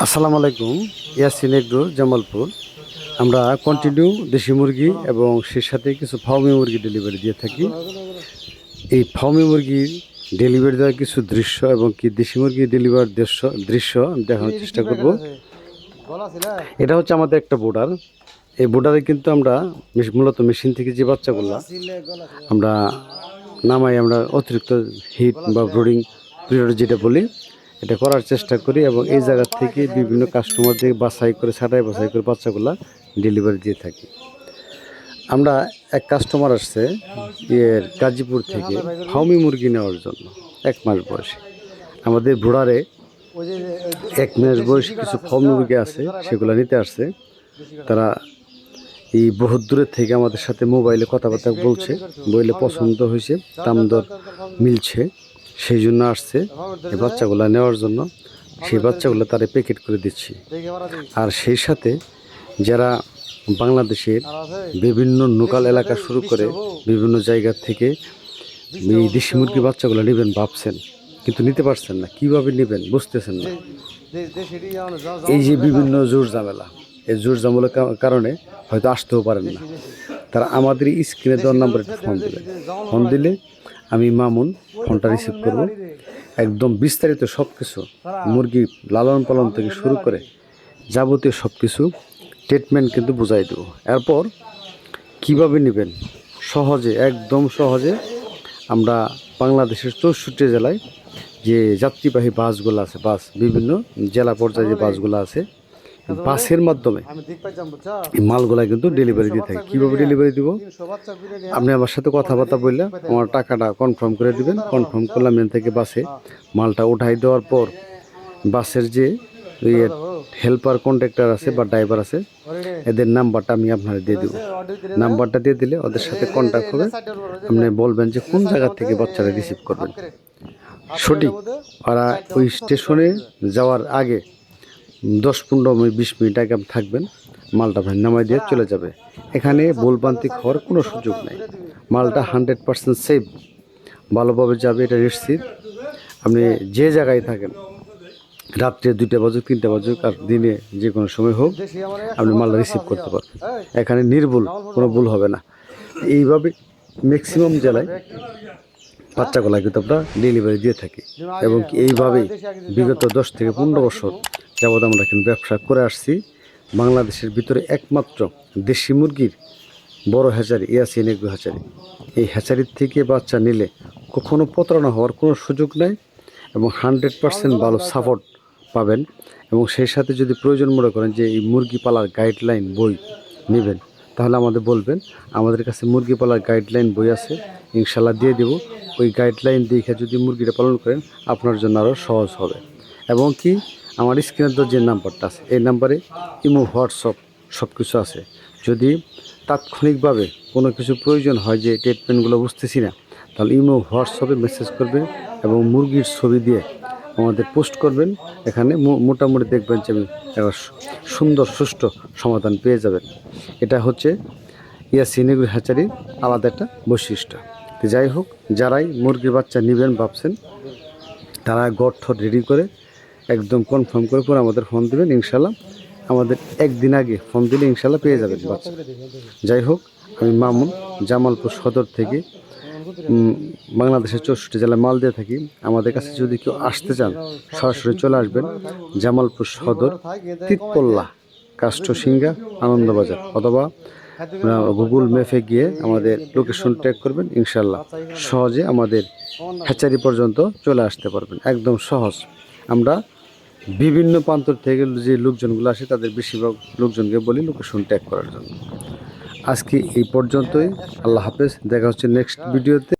আসসালামু আলাইকুম, ইয়াসিন এগ্রো, জামালপুর। আমরা কন্টিনিউ দেশি মুরগি এবং সেই সাথে কিছু ফার্মি মুরগি ডেলিভারি দিয়ে থাকি। এই ফার্মি মুরগির ডেলিভারি দেওয়ার কিছু দৃশ্য এবং কি দেশি মুরগি ডেলিভার দৃশ্য দৃশ্য দেখানোর চেষ্টা করব। এটা হচ্ছে আমাদের একটা বোর্ডার এই বোর্ডারে কিন্তু আমরা মূলত মেশিন থেকে যে বাচ্চাগুলো আমরা নামাই আমরা অতিরিক্ত হিট বা ব্রোডিং পিরিয়ড যেটা বলি এটা করার চেষ্টা করি এবং এই জায়গা থেকে বিভিন্ন কাস্টমারদের বাছাই করে, ছাটাই বাছাই করে বাচ্চাগুলা ডেলিভারি দিয়ে থাকি। আমরা এক কাস্টমার আসছে, ইয়ের গাজীপুর থেকে ফাউমি মুরগি নেওয়ার জন্য, এক মাস বয়সে। আমাদের ব্রোডারে এক মাস বয়সী কিছু ফাউমি মুরগি আছে, সেগুলো নিতে আসছে। তারা এই বহুত দূরের থেকে আমাদের সাথে মোবাইলে কথাবার্তা বলছে, বইলে পছন্দ হয়েছে, দাম দর মিলছে। সেই জন্য আসছে। এই বাচ্চাগুলো নেওয়ার জন্য। সেই বাচ্চাগুলো তারা প্যাকেট করে দিচ্ছি। আর সেই সাথে যারা বাংলাদেশের বিভিন্ন লোকাল এলাকা শুরু করে বিভিন্ন জায়গা থেকে এই দেশি মুরগি বাচ্চাগুলো নেবেন ভাবছেন, কিন্তু নিতে পারছেন না। কীভাবে নেবেন বুঝতেছেন না। এই যে বিভিন্ন জোর ঝামেলা, এই জোর ঝামেলার কারণে হয়তো আসতেও পারেন না। তারা আমাদের স্ক্রিনে দেওয়ার নাম্বারে ফোন দিবেন। ফোন দিলে আমি মামুন ফোনটা রিসিভ করব। একদম বিস্তারিত সব কিছু মুরগি লালন পালন থেকে শুরু করে যাবতীয় সব কিছু ট্রিটমেন্ট কিন্তু বুঝাই দেবো। এরপর কীভাবে নেবেন? সহজে, একদম সহজে আমরা বাংলাদেশের চৌষট্টি জেলায় যে যাত্রীবাহী বাসগুলো আছে, বাস, বিভিন্ন জেলা পর্যায়ে যে বাসগুলো আছে বাসের মাধ্যমে মালগুলা কিন্তু ডেলিভারি দিয়ে থাকি কীভাবে ডেলিভারি দিব? আপনি আমার সাথে কথাবার্তা বললে আমার টাকাটা কনফার্ম করে দিবেন। কনফার্ম করলাম এখান থেকে বাসে। মালটা উঠাই দেওয়ার পর বাসের যে হেল্পার কন্ট্রাক্টর আছে বা ড্রাইভার আছে এদের নাম্বারটা আমি আপনার দিয়ে দেবো। নাম্বারটা দিয়ে দিলে ওদের সাথে কন্ট্যাক্ট হবে। আপনি বলবেন যে কোন জায়গা থেকে বাচ্চারা রিসিভ করবেন। সঠিক। ওরা ওই স্টেশনে যাওয়ার আগে দশ, পনেরো মিনিট বিশ মিনিট আগে থাকবেন, মালটা ভাই নামাই দিয়ে চলে যাবে। এখানে ভুলভ্রান্তি হওয়ার কোনো সুযোগ নেই। মালটা হান্ড্রেড পার্সেন্ট সেফ ভালোভাবে যাবে, এটা নিশ্চিত। আপনি যে জায়গায় থাকেন, রাত্রে দুইটা বাজুক, তিনটা বাজুক, আর দিনে যে কোনো সময় হোক, আপনি মালটা রিসিভ করতে পারবেন। এখানে নির্ভুল, কোনো ভুল হবে না। এইভাবে ম্যাক্সিমাম জেলায় বাচ্চাগুলা কিন্তু আমরা ডেলিভারি দিয়ে থাকি। এবং এইভাবেই বিগত দশ থেকে পনেরো বছর যাবৎ আমরা কিন্তু ব্যবসা করে আসছি। বাংলাদেশের ভিতরে একমাত্র দেশি মুরগির বড় হ্যাচারি, ইয়াসিন এগ্রো হ্যাচারি। এই হ্যাচারির থেকে বাচ্চা নিলে কখনো প্রতারণা হওয়ার কোনো সুযোগ নাই এবং হান্ড্রেড পার্সেন্ট ভালো সাপোর্ট পাবেন এবং সেই সাথে যদি প্রয়োজন মনে করেন যে এই মুরগি পালার গাইডলাইন বই নেবেন, তাহলে আমাদের বলবেন, আমাদের কাছে মুরগি পালার গাইডলাইন বই আছে ইনশাল্লাহ দিয়ে দেব। ওই গাইডলাইন দেখে যদি মুরগিটা পালন করেন, আপনার জন্য আরও সহজ হবে। এবং কি আমার স্ক্রিনের যে নাম্বারটা আছে, এই নাম্বারে ইমো, হোয়াটসঅ্যাপ সব কিছু আছে। যদি তাৎক্ষণিকভাবে কোনো কিছু প্রয়োজন হয় যে ট্রিটমেন্টগুলো বুঝতেছি না, তাহলে ইমো, হোয়াটসঅ্যাপে মেসেজ করবেন এবং মুরগির ছবি দিয়ে আমাদের পোস্ট করবেন। এখানে মোটামুটি দেখবেন যে সুন্দর, সুষ্ঠু সমাধান পেয়ে যাবেন। এটা হচ্ছে ইয়া সিনেগুর হ্যাচারির আলাদা একটা বৈশিষ্ট্য। যাই হোক, যারাই মুরগির বাচ্চা নেবেন ভাবছেন, তারা গর্থ রেডি করে একদম কনফার্ম করে পরে আমাদের ফোন দেবেন ইনশাল্লাহ আমাদের একদিন আগে ফোন দিলে ইনশাল্লাহ পেয়ে যাবেন, বাচ্চা। যাই হোক, আমি মামুন, জামালপুর সদর থেকে বাংলাদেশের চৌষট্টি জেলায় মাল দিয়ে থাকি। আমাদের কাছে যদি কেউ আসতে চান, সরাসরি চলে আসবেন জামালপুর সদর, তিতপল্লা কাষ্টসিঙ্গা আনন্দবাজার, অথবা গুগল ম্যাপে গিয়ে আমাদের লোকেশন ট্র্যাক করবেন ইনশাল্লাহ সহজে আমাদের হ্যাচারি পর্যন্ত চলে আসতে পারবেন, একদম সহজ। আমরা বিভিন্ন প্রান্ত থেকে যে লোকজনগুলো আসে, তাদের বেশিরভাগ লোকজনকে বলি লোকেশন ট্যাগ করার জন্য। আজকে এই পর্যন্তই। আল্লাহ হাফেজ। দেখা হচ্ছে নেক্সট ভিডিওতে